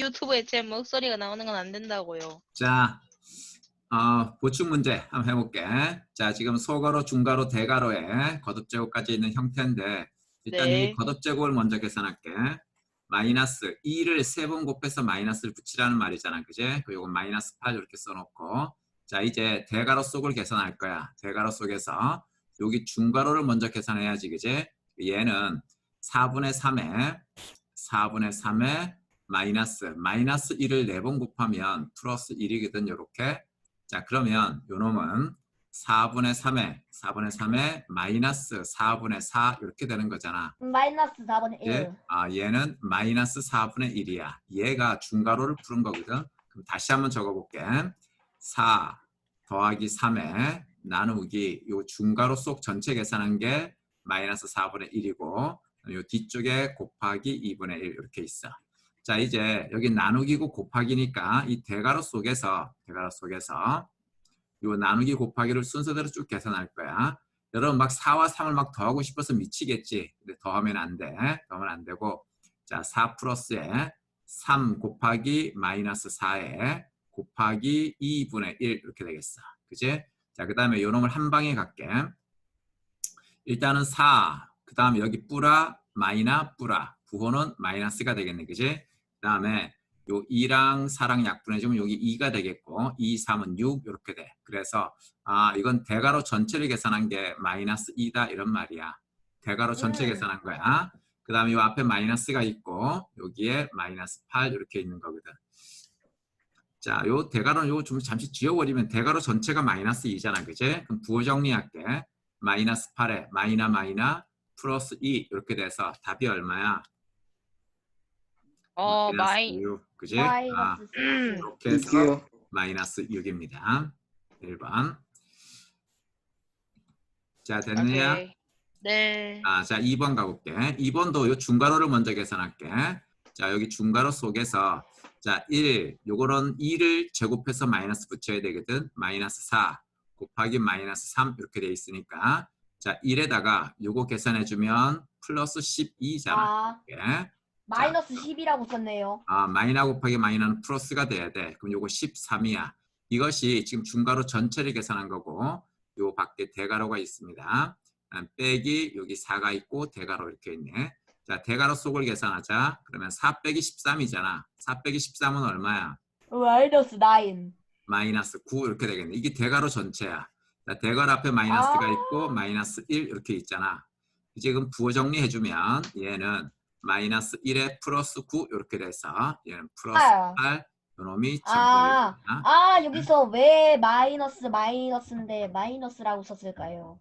유튜브에 제 목소리가 나오는 건 안 된다고요. 자, 어, 보충 문제 한번 해볼게. 자, 지금 소가로, 중가로, 대가로에 거듭제곱까지 있는 형태인데 일단 네. 이 거듭제곱을 먼저 계산할게. 마이너스 2를 세 번 곱해서 마이너스를 붙이라는 말이잖아. 그제? 그리고 마이너스 8 이렇게 써놓고 자, 이제 대가로 속을 계산할 거야. 대가로 속에서 여기 중가로를 먼저 계산해야지. 그제? 얘는 4분의 3에 4분의 3에 마이너스 마이너스 1을 4번 곱하면 플러스 1이거든 요렇게. 자 그러면 요 놈은 4분의 3에 4분의 3에 마이너스 4분의 4 이렇게 되는 거잖아. 마이너스 4분의 1. 예? 아 얘는 마이너스 4분의 1이야. 얘가 중가로를 푸는 거거든. 그럼 다시 한번 적어볼게. 4 더하기 3에 나누기 요 중가로 속 전체 계산한 게 마이너스 4분의 1이고 요 뒤쪽에 곱하기 2분의 1 이렇게 있어 자 이제 여기 나누기고 곱하기니까 이 대가로 속에서 대가로 속에서 요 나누기 곱하기를 순서대로 쭉 계산할 거야. 여러분 막 4와 3을 막 더하고 싶어서 미치겠지. 근데 더하면 안 돼. 더하면 안 되고 자4 플러스에 3 곱하기 마이너스 4에 곱하기 2분의 1 이렇게 되겠어. 그지? 자, 그 다음에 요 놈을 한 방에 갈게. 일단은 4, 그 다음에 여기 뿌라, 마이나, 뿌라. 부호는 마이너스가 되겠네. 그지? 그 다음에 요 2랑 4랑 약분해주면 여기 2가 되겠고 2, 3은 6 이렇게 돼. 그래서 아 이건 대가로 전체를 계산한 게 마이너스 2다 이런 말이야. 대가로 전체 음. 계산한 거야. 그 다음에 요 앞에 마이너스가 있고 여기에 마이너스 8 이렇게 있는 거거든. 자, 요 대가로는 요거 좀 잠시 지워버리면 대가로 전체가 마이너스 2잖아. 그제? 그럼 부호 정리할게. 마이너스 8에 마이나 마이나 플러스 2 이렇게 돼서 답이 얼마야? 어 마이 6, 그지? 아, 마이너스 4. 이렇게 해서 마이너스 6입니다. 1번. 자, 됐느냐? 오케이. 네. 아, 자, 2번 가볼게. 2번도 요 중괄호를 먼저 계산할게. 자, 여기 중괄호 속에서 자, 1, 요거는 2를 제곱해서 마이너스 붙여야 되거든. 마이너스 4 곱하기 마이너스 3 이렇게 돼 있으니까 자, 1에다가 요거 계산해주면 플러스 12잖아. 아, 예. 마이너스 10이라고 썼네요. 아, 마이너 곱하기 마이너는 플러스가 돼야 돼. 그럼 요거 13이야. 이것이 지금 중괄호 전체를 계산한 거고 요 밖에 대괄호가 있습니다. 아, 빼기 여기 4가 있고 대괄호 이렇게 있네. 자, 대괄호 속을 계산하자. 그러면 4 빼기 13이잖아. 4 빼기 13은 얼마야? 마이너스 9. 마이너스 9 이렇게 되겠네. 이게 대괄호 전체야. 자, 대괄호 앞에 마이너스가 아. 있고 마이너스 1 이렇게 있잖아. 지금 부호 정리해주면 얘는 마이너스 1에 플러스 9 이렇게 돼서 얘는 플러스 아. 8 요놈이 아. 정답입니다. 아, 여기서 왜 마이너스 마이너스인데 마이너스라고 썼을까요?